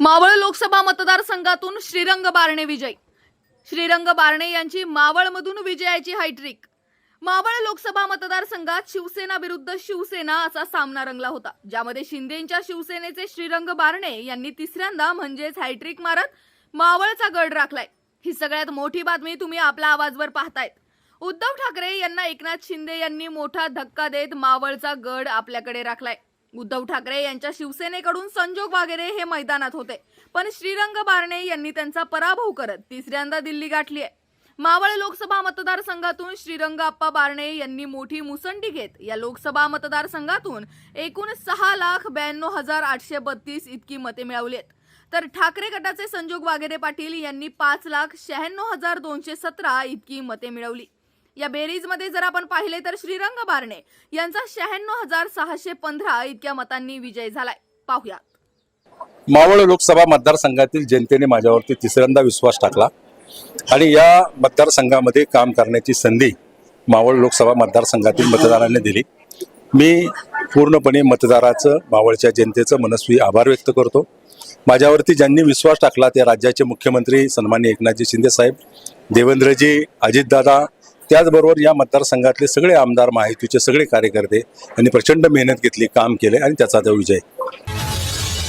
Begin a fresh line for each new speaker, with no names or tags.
मावळ लोकसभा मतदारसंघातून श्रीरंग बारणे विजय. श्रीरंग बारणे यांची मावळमधून विजयाची हायट्रिक मावळ लोकसभा मतदारसंघात शिवसेना विरुद्ध शिवसेना असा सामना रंगला होता. ज्यामध्ये शिंदेच्या शिवसेनेचे श्रीरंग बारणे यांनी तिसऱ्यांदा म्हणजेच हायट्रिक मारत मावळचा गड राखलाय. ही सगळ्यात मोठी बातमी तुम्ही आपल्या आवाजवर पाहतायत. उद्धव ठाकरे यांना एकनाथ शिंदे यांनी मोठा धक्का देत मावळचा गड आपल्याकडे राखलाय. उद्धव ठाकरे यांच्या शिवसेनेकडून संजोग वागेरे हे मैदानात होते. पण श्रीरंग बारणे यांनी त्यांचा पराभव करत तिसऱ्यांदा दिल्ली गाठली आहे. मावळ लोकसभा मतदारसंघातून श्रीरंग आप्पा बारणे यांनी मोठी मुसंडी घेत या लोकसभा मतदारसंघातून एकूण सहा लाख ब्याण्णव हजार आठशे बत्तीस इतकी मते मिळवली आहेत. तर ठाकरे गटाचे संजोग वागेरे पाटील यांनी पाच लाख शहाण्णव हजार दोनशे सतरा इतकी मते मिळवली. या बेरीजमध्ये जर आपण पाहिले तर श्रीरंग बारणे यांचा शहाण्णव हजार सहाशे पंधरा इतक्या मतांनी विजय झालाय. पाहुयात.
मावळ लोकसभा मतदारसंघातील जनतेने माझ्यावरती तिसऱ्यांदा विश्वास टाकला आणि या मतदारसंघामध्ये काम करण्याची संधी मावळ लोकसभा मतदारसंघातील मतदारांनी दिली. मी पूर्णपणे मतदाराचं मावळच्या जनतेचं मनस्वी आभार व्यक्त करतो. माझ्यावरती ज्यांनी विश्वास टाकला ते राज्याचे मुख्यमंत्री सन्मान्य एकनाथजी शिंदेसाहेब देवेंद्रजी अजितदादा त्याचबरोबर या मतदारसंघातले सगळे आमदार माहितीचे सगळे कार्यकर्ते यांनी प्रचंड मेहनत घेतली काम केले आणि त्याचा तो विजय.